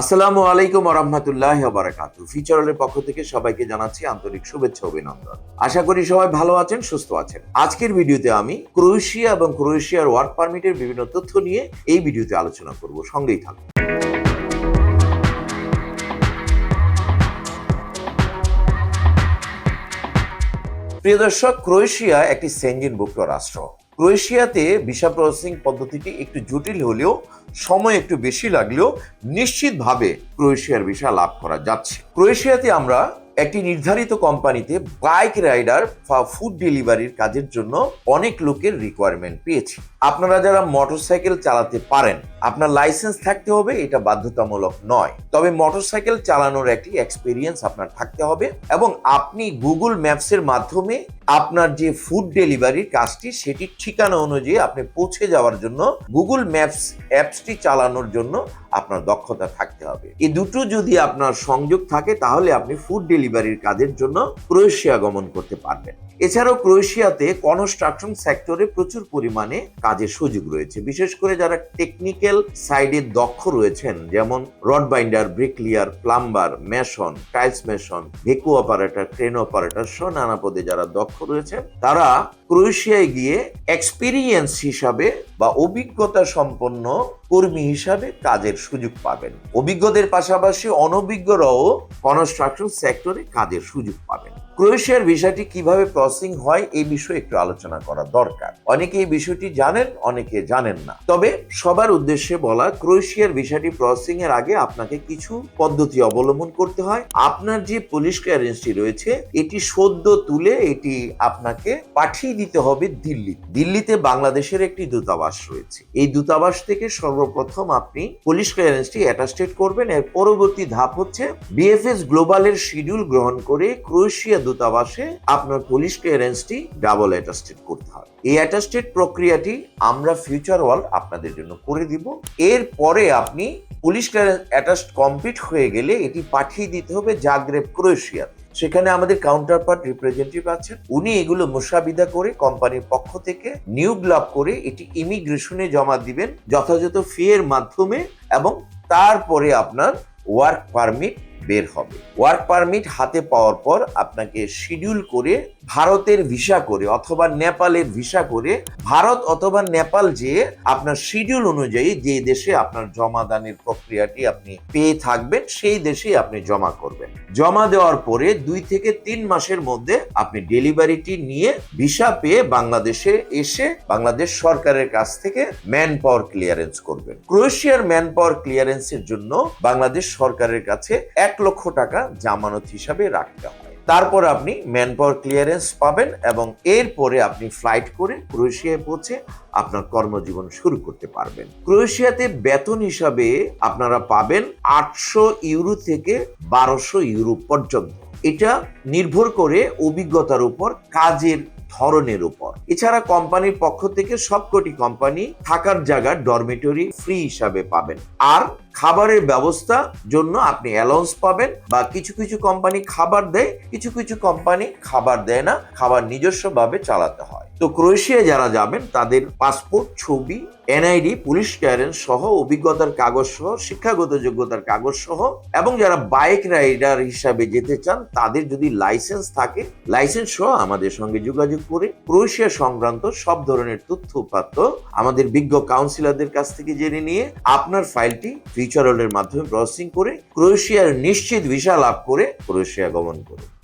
আসসালামু আলাইকুম রহমতুল্লাহ বারাকাতু ফিচারের পক্ষ থেকে সবাইকে জানাচ্ছি আন্তরিক শুভেচ্ছা অভিনন্দন। আশা করি সবাই ভালো আছেন, সুস্থ আছেন। আজকের ভিডিওতে আমি ক্রোয়েশিয়া এবং ক্রোয়েশিয়ার ওয়ার্ক পারমিটের বিভিন্ন তথ্য নিয়ে এই ভিডিওতে আলোচনা করব। সঙ্গেই থাকুন। প্রিয় দর্শক, ক্রোয়েশিয়া একটি সেঞ্জিনভুক্ত রাষ্ট্র। ক্রোয়েশিয়াতে ভিসা প্রসেসিং পদ্ধতিটি একটু জটিল হলেও সময় একটু বেশি লাগলেও নিশ্চিতভাবে ক্রোয়েশিয়ার ভিসা লাভ করা যাচ্ছে। ক্রোয়েশিয়াতে আমরা একটি নির্ধারিত কোম্পানিতে বাইক রাইডার বা ফুড ডেলিভারির কাজের জন্য অনেক লোকের রিকোয়ারমেন্ট পেয়েছি। আপনারা যারা মোটরসাইকেল চালাতে পারেন, আপনার লাইসেন্স থাকতে হবে, এটা বাধ্যতামূলক নয়। তবে মোটরসাইকেল চালানোর একটি এক্সপিরিয়েন্স আপনার থাকতে হবে এবং আপনি গুগল ম্যাপসের মাধ্যমে আপনার যে ফুড ডেলিভারির কাজটি সেটি ঠিকানা অনুযায়ী আপনি পৌঁছে যাওয়ার জন্য গুগল ম্যাপস অ্যাপসটি চালানোর জন্য আপনার দক্ষতা থাকতে হবে। এই দুটো যদি আপনার সংযোগ থাকে, তাহলে আপনি ফুড ডেলিভারির কাজের জন্য ক্রোয়েশিয়া গমন করতে পারবেন। এছাড়াও ক্রোয়েশিয়াতে কনস্ট্রাকশন সেক্টরে প্রচুর পরিমাণে কাজের সুযোগ রয়েছে। বিশেষ করে যারা টেকনিক্যাল সাইডে দক্ষ রয়েছেন, যেমন rod binder bricklayer plumber mason tiles mason ভেকু operator crane operator সহ নানা পদে যারা দক্ষ রয়েছেন, তারা ক্রোয়েশিয়ায় গিয়ে এক্সপিরিয়েন্স হিসাবে বা অভিজ্ঞতা সম্পন্ন কর্মী হিসাবে কাজের সুযোগ পাবেন। অভিজ্ঞদের পাশাপাশি অনভিজ্ঞরাও কনস্ট্রাকশন সেক্টরে কাজের সুযোগ পাবেন। ক্রোয়েশিয়ার ভিসাটি কীভাবে প্রসেসিং হয়, এই বিষয়ে একটু আলোচনা করা দরকার। অনেকে এই বিষয়টি জানেন, অনেকে জানেন না। তবে সবার উদ্দেশ্যে বলা, ক্রোয়েশিয়ার ভিসাটি প্রসেসিং এর আগে আপনাকে কিছু পদ্ধতি অবলম্বন করতে হয়। আপনার যে পুলিশ ক্লিয়ারেন্সটি রয়েছে, এটি সদ্য তুলে এটি আপনাকে পাঠিয়ে দিতে হবে দিল্লি। দিল্লিতে বাংলাদেশের একটি দূতাবাস রয়েছে। এই দূতাবাস থেকে সর্বপ্রথম আপনি পুলিশ ক্লিয়ারেন্সটি অ্যাটাস্টেড করবেন। এর পরবর্তী ধাপ হচ্ছে, বিএফএস গ্লোবালের শিডিউল গ্রহণ করে ক্রোয়েশিয়া দূতাবাসে আপনার পুলিশ ক্লিয়ারেন্সটি ডাবল অ্যাটাস্টেড করতে হবে। এই অ্যাটাস্টেড প্রক্রিয়াটি আমরা ফিউচার ওয়ার্ল্ড আপনাদের জন্য করে দিব। এরপরে আপনি পুলিশ ক্লিয়ারেন্স অ্যাটাস্ট কমপ্লিট হয়ে গেলে এটি পাঠিয়ে দিতে হবে জাগ্রেব ক্রোয়েশিয়াতে সেখানে আমাদের কাউন্টার পার্ট রিপ্রেজেন্টেটিভ আছেন। উনি এগুলো মোসাবিদা করে কোম্পানির পক্ষ থেকে নিয়োগ লাভ করে এটি ইমিগ্রেশনে জমা দিবেন, যথাযথ ফি এর মাধ্যমে এবং তারপরে আপনার ওয়ার্ক পারমিট বের হবে। ওয়ার্ক পারমিট হাতে পাওয়ার পর আপনাকে শিডিউল করে ভারতের ভিসা করে অথবা নেপালের ভিসা করে ভারত অথবা নেপাল যে আপনার শিডিউল অনুযায়ী যে দেশে আপনার জমা দানের প্রক্রিয়াটি আপনি পেয়ে থাকবেন, সেই দেশেই আপনি জমা করবেন। জমা দেওয়ার পরে দুই থেকে তিন মাসের মধ্যে আপনি ডেলিভারিটি নিয়ে ভিসা পেয়ে বাংলাদেশে এসে বাংলাদেশ সরকারের কাছ থেকে ম্যান পাওয়ার ক্লিয়ারেন্স করবেন। ক্রোয়েশিয়ার ম্যান পাওয়ার ক্লিয়ারেন্সের জন্য বাংলাদেশ সরকারের কাছে এক লক্ষ টাকা জামানত হিসাবে রাখতে হয়। তারপর আপনি ম্যান পাওয়ার ক্লিয়ারেন্স পাবেন এবং এরপরে আপনি ফ্লাইট করে ক্রোয়েশিয়ায় পৌঁছে আপনার কর্মজীবন শুরু করতে পারবেন। ক্রোয়েশিয়াতে বেতন হিসাবে আপনারা পাবেন আটশো ইউরো থেকে বারোশো ইউরো পর্যন্ত। এটা নির্ভর করে অভিজ্ঞতার উপর কাজের ধরনের উপর। এছাড়া কোম্পানির পক্ষ থেকে সবকটি কোম্পানি থাকার জায়গার ডরমিটরি ফ্রি হিসাবে পাবেন। আর খাবারের ব্যবস্থা জন্য আপনি অ্যালাউন্স পাবেন বা কিছু কিছু কোম্পানি খাবার দেয়, কিছু কিছু কোম্পানি খাবার দেয় না, খাবার নিজস্বভাবে চালাতে হয়। তো ক্রোয়েশিয়া যারা যাবেন, তাদের পাসপোর্ট, ছবি, এনআইডি, পুলিশ ক্লিয়ারেন্স সহ, অভিজ্ঞতার কাগজ সহ, শিক্ষাগত যোগ্যতার কাগজ সহ, এবং যারা বাইক রাইডার হিসাবে যেতে চান, তাদের যদি লাইসেন্স থাকে, লাইসেন্স সহ আমাদের সঙ্গে যোগাযোগ করে ক্রোয়েশিয়া সংক্রান্ত সব ধরনের তথ্য উপাত্ত আমাদের বিজ্ঞ কাউন্সিলরদের কাছ থেকে জেনে নিয়ে আপনার ফাইলটি ফিউচার মাধ্যমে প্রসেসিং করে ক্রোয়েশিয়ার নিশ্চিত ভিসা লাভ করে ক্রোয়েশিয়া গমন করুন।